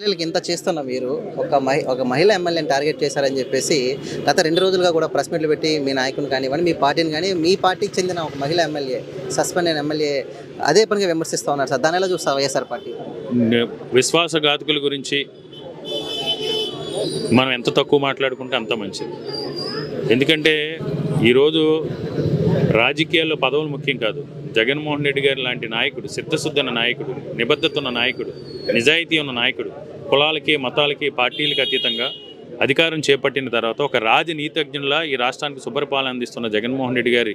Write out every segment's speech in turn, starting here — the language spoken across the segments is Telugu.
మహిళలకు ఇంత చేస్తున్న మీరు? ఒక మహి ఒక మహిళ ఎమ్మెల్యేని టార్గెట్ చేశారని చెప్పేసి గత రెండు రోజులుగా కూడా ప్రెస్ మీట్లు పెట్టి మీ నాయకుని కానివ్వండి మీ పార్టీని కానీ మీ పార్టీకి చెందిన ఒక మహిళ ఎమ్మెల్యే సస్పెండ్ అయిన ఎమ్మెల్యే అదే పనిగా విమర్శిస్తూ ఉన్నారు సార్. దాని ఎలా చూస్తారు వైఎస్ఆర్ పార్టీ? విశ్వాసఘాతకుల గురించి మనం ఎంత తక్కువ మాట్లాడుకుంటే అంత మంచిది. ఎందుకంటే ఈరోజు రాజకీయాల్లో పదవులు ముఖ్యం కాదు. జగన్మోహన్ రెడ్డి గారు లాంటి నాయకుడు సిద్ధశుద్ధి ఉన్న నాయకుడు నిబద్ధత ఉన్న నాయకుడు నిజాయితీ ఉన్న నాయకుడు కులాలకి మతాలకి పార్టీలకి అతీతంగా అధికారం చేపట్టిన తర్వాత ఒక రాజనీతిజ్ఞులా ఈ రాష్ట్రానికి శుభ్రపాలన అందిస్తున్న జగన్మోహన్ రెడ్డి గారి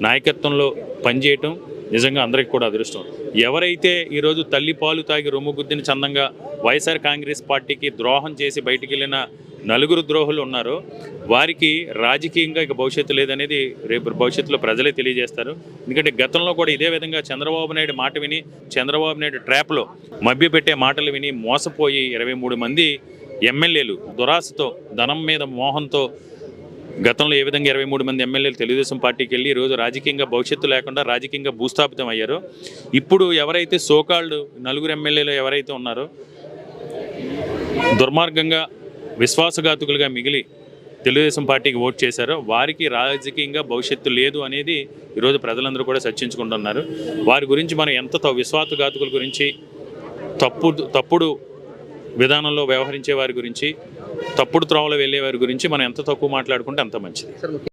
నాయకత్వంలో పనిచేయటం నిజంగా అందరికీ కూడా అదృష్టం. ఎవరైతే ఈరోజు తల్లి పాలు తాగి రొమ్ము గుద్దిన చందంగా వైఎస్ఆర్ కాంగ్రెస్ పార్టీకి ద్రోహం చేసి బయటికి వెళ్ళిన నలుగురు ద్రోహులు ఉన్నారు. వారికి రాజకీయంగా ఇక భవిష్యత్తు లేదనేది రేపు భవిష్యత్తులో ప్రజలే తెలియజేస్తారు. ఎందుకంటే గతంలో కూడా ఇదే విధంగా చంద్రబాబు నాయుడు మాట విని చంద్రబాబు నాయుడు ట్రాప్లో మభ్యపెట్టే మాటలు విని మోసపోయి ఇరవై మూడు మంది ఎమ్మెల్యేలు దురాశతో ధనం మీద మోహంతో గతంలో ఏ విధంగా ఇరవై మూడు మంది ఎమ్మెల్యేలు తెలుగుదేశం పార్టీకి వెళ్ళి ఈరోజు రాజకీయంగా భవిష్యత్తు లేకుండా రాజకీయంగా భూస్థాపితం అయ్యారో. ఇప్పుడు ఎవరైతే సోకాళ్ళు నలుగురు ఎమ్మెల్యేలు ఎవరైతే ఉన్నారో దుర్మార్గంగా విశ్వాసఘాతుకులుగా మిగిలి తెలుగుదేశం పార్టీకి ఓట్ చేశారో వారికి రాజకీయంగా భవిష్యత్తు లేదు అనేది ఈరోజు ప్రజలందరూ కూడా చర్చించుకుంటున్నారు. వారి గురించి మనం ఎంత విశ్వాసఘాతుకుల గురించి తప్పుడు తప్పుడు విధానంలో వ్యవహరించే వారి గురించి తప్పుడు త్రోవలో వెళ్ళే వారి గురించి మనం ఎంత తక్కువ మాట్లాడుకుంటే అంత మంచిది.